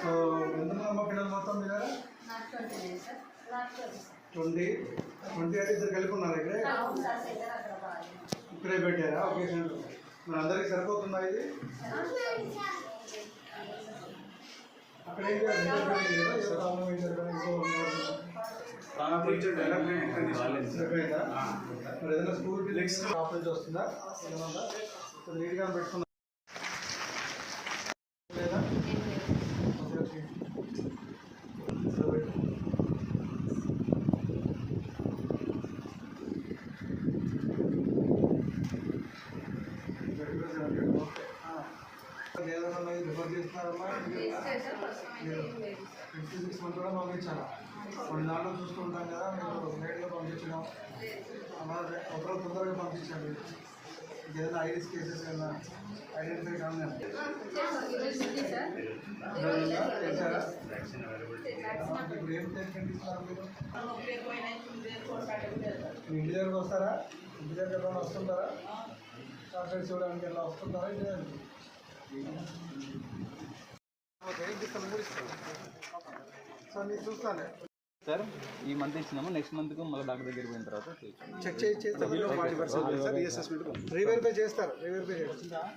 So ఎందుకమ్మ పిల్లలు మొత్తం మీద? ట్వంటీ. ట్వంటీ అంటే ఇద్దరు కలిపి ఉన్నారు ఇక్కడ? ఇక్కడే పెట్టారా? ఓకే మరి అందరికి సరిపోతుందా ఇది? అక్కడ ఏం ఇంకో సరిపోయిందా? మరి ఏదైనా స్కూల్ నెక్స్ట్ షాప్ నుంచి వస్తుందా? కొంచెం నీట్గా పెట్టుకుందా లేదా? Okay, okay. సో పెట్టు. ఏదైనా రిఫర్ చేస్తున్నారమ్మా? ఫిఫ్టీ సిక్స్ మంత్ కూడా పంపించాను కొన్ని దాంట్లో చూసుకుంటాం కదా మీరు లేట్గా పంపించడం అలా ఒకరు తొందరగా పంపించండి ఏదైనా ఐడిస్ కేసెస్ ఏదైనా ఐడెంటిఫై కానీ ఇప్పుడు ఏం ట్రీట్మెంట్ ఇస్తారు మీరు ఇంటి దగ్గరకు వస్తారా ఇంటి దగ్గర ఎవరైనా వస్తుంటారా డాక్టర్ చూడడానికి ఎలా వస్తుంటారా ఇంటి దగ్గరికి ఓకే ఇంటి ఇస్తాను మూడు ఇస్తాను సార్ నేను చూస్తాను సార్ ఈ మంత్ ఇచ్చినాము. నెక్స్ట్ మంత్కు మళ్ళీ డాక్టర్ దగ్గరికి పోయిన తర్వాత. చెక్ చేసి చేస్తారు రీవెరిఫై చేస్తారు రీవెరిఫై చేస్తారు.